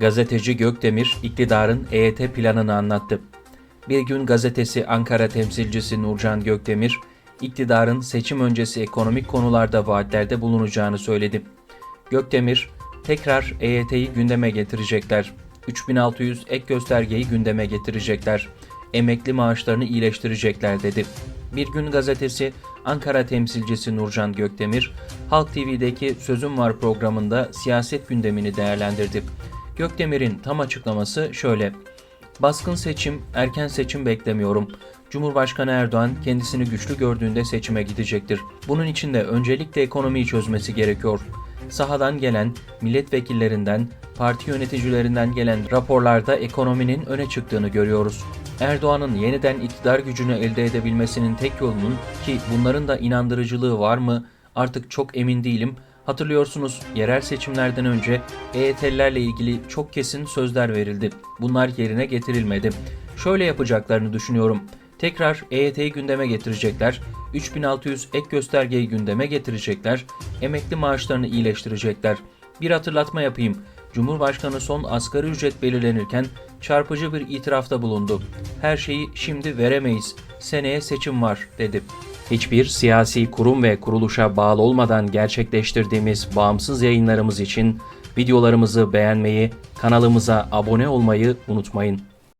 Gazeteci Gökdemir, iktidarın EYT planını anlattı. Bir gün gazetesi Ankara temsilcisi Nurcan Gökdemir, iktidarın seçim öncesi ekonomik konularda vaatlerde bulunacağını söyledi. Gökdemir, tekrar EYT'yi gündeme getirecekler. 3600 ek göstergeyi gündeme getirecekler. Emekli maaşlarını iyileştirecekler dedi. Bir gün gazetesi Ankara temsilcisi Nurcan Gökdemir, Halk TV'deki Sözüm Var programında siyaset gündemini değerlendirdi. Gökdemir'in tam açıklaması şöyle. Baskın seçim, erken seçim beklemiyorum. Cumhurbaşkanı Erdoğan kendisini güçlü gördüğünde seçime gidecektir. Bunun için de öncelikle ekonomiyi çözmesi gerekiyor. Sahadan gelen, milletvekillerinden, parti yöneticilerinden gelen raporlarda ekonominin öne çıktığını görüyoruz. Erdoğan'ın yeniden iktidar gücünü elde edebilmesinin tek yolunun ki bunların da inandırıcılığı var mı artık çok emin değilim. Hatırlıyorsunuz yerel seçimlerden önce EYT'lilerle ilgili çok kesin sözler verildi. Bunlar yerine getirilmedi. Şöyle yapacaklarını düşünüyorum. Tekrar EYT'yi gündeme getirecekler, 3600 ek göstergeyi gündeme getirecekler, emekli maaşlarını iyileştirecekler. Bir hatırlatma yapayım. Cumhurbaşkanı son asgari ücret belirlenirken çarpıcı bir itirafta bulundu. Her şeyi şimdi veremeyiz. Seneye seçim var dedi. Hiçbir siyasi kurum ve kuruluşa bağlı olmadan gerçekleştirdiğimiz bağımsız yayınlarımız için videolarımızı beğenmeyi, kanalımıza abone olmayı unutmayın.